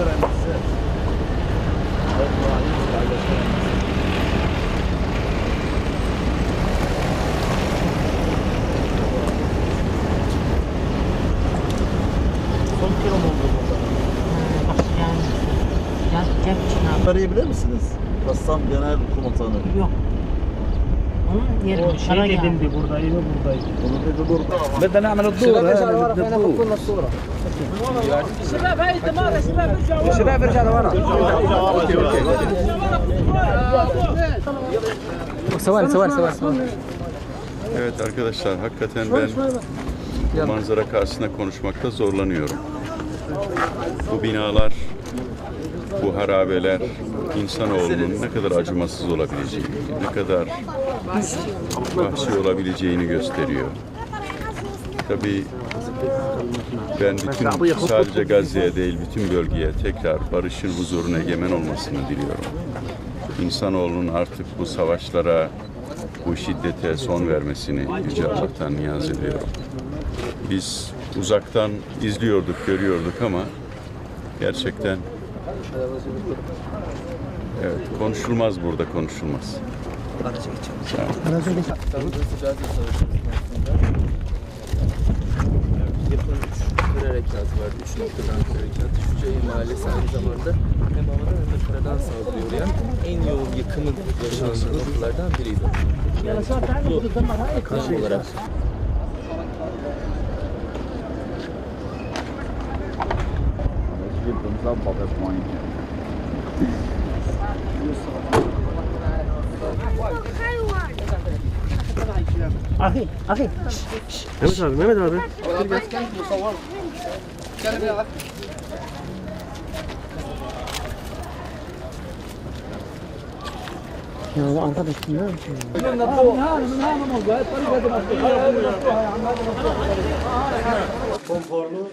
paylaşarak size. Vallahi paylaşarak size. arayabilir misiniz? Kassam Genel Komutanı. Yok. Onun yeri O dışarı şey geldi. dedimdi buradaydı buradaydı. Onu dedi burada. بدنا نعمل الدور هذا بدنا الدور الشباب ارجع لورا ثواني ثواني ثواني Evet arkadaşlar hakikaten ben manzara karşısında konuşmakta zorlanıyorum. Bu binalar, bu harabeler insanoğlunun ne kadar acımasız olabileceğini, ne kadar vahşi olabileceğini gösteriyor. Tabii ben bütün sadece Gazze'ye değil bütün bölgeye tekrar barışın, huzurun egemen olmasını diliyorum. İnsanoğlunun artık bu savaşlara, bu şiddete son vermesini Yüce Allah'tan niyaz ediyorum. Biz uzaktan izliyorduk, görüyorduk ama gerçekten evet konuşulmaz burada konuşulmaz. Sağ olun. Yapılan üç noktadan kır harekatı. Şucayı Mahallesi aynı zamanda hem havadan hem de karadan saldırıya uğrayan en yoğun yıkımın yaşandığı noktalardan biriydi. Yani toplu olarak Akı, akı. Mehmet abi Mehmet abi Ya bu arkadaş biliyor musun? konforlu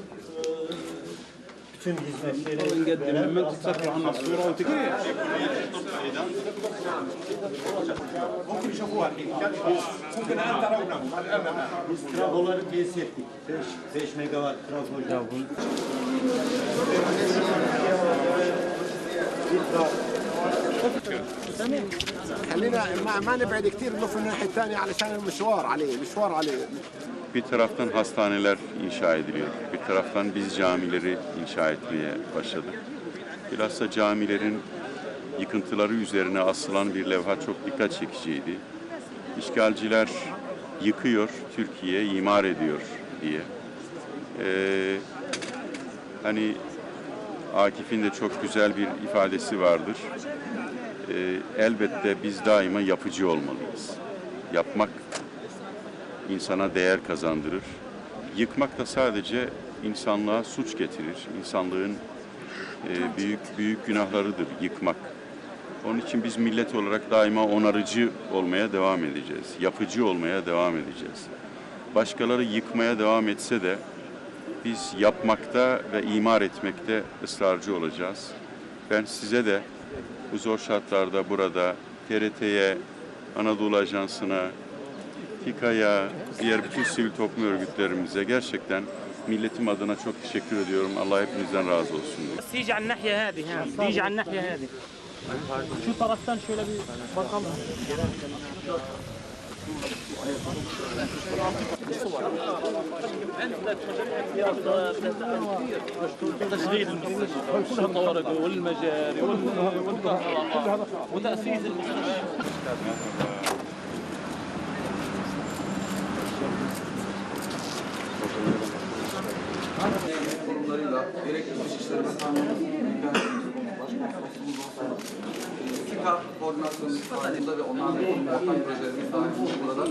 bütün hizmetleri veren Biz trafoları tesis ettik. 5, 5 megawatt trafo. Ya bu... خلينا ما, ما نبعد كثير نلف الناحيه الثانيه علشان المشوار عليه المشوار عليه Bir taraftan hastaneler inşa ediliyor. Bir taraftan biz camileri inşa etmeye başladık. Bilhassa camilerin yıkıntıları üzerine asılan bir levha çok dikkat çekiciydi. İşgalciler yıkıyor, Türkiye imar ediyor diye. Ee, hani Akif'in de çok güzel bir ifadesi vardır. Ee, elbette biz daima yapıcı olmalıyız. Yapmak insana değer kazandırır. Yıkmak da sadece insanlığa suç getirir. İnsanlığın e, büyük büyük günahlarıdır yıkmak. Onun için biz millet olarak daima onarıcı olmaya devam edeceğiz. Yapıcı olmaya devam edeceğiz. Başkaları yıkmaya devam etse de biz yapmakta ve imar etmekte ısrarcı olacağız. Ben size de bu zor şartlarda burada TRT'ye, Anadolu Ajansı'na, TİKA'ya, diğer bütün sivil toplum örgütlerimize gerçekten milletim adına çok teşekkür ediyorum. Allah hepinizden razı olsun. Siycan nahye hadi. Şu taraftan şöyle bir bakalım. تشغيل كلها الطوارئ والمجاري والكهرباء وتأسيس المستشفى. Koordinasyonu halinde ve onlarla ortak projelerimiz dahilinde burada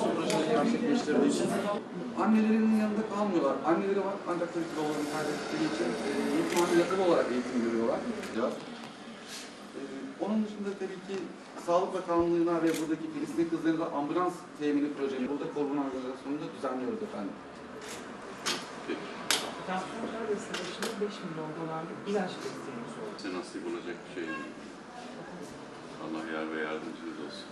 su projesi gerçekleştirdiği için annelerinin yanında kalmıyorlar. Anneleri var ancak tabii ki babalarını kaybettikleri için e, yatılı olarak eğitim görüyorlar. E, onun dışında tabii ki Sağlık Bakanlığı'na ve buradaki Filistin kızlarına ambulans temini projesi burada koruma organizasyonunda düzenliyoruz efendim. Size nasip olacak bir şey. Allah yar ve yardımcınız olsun.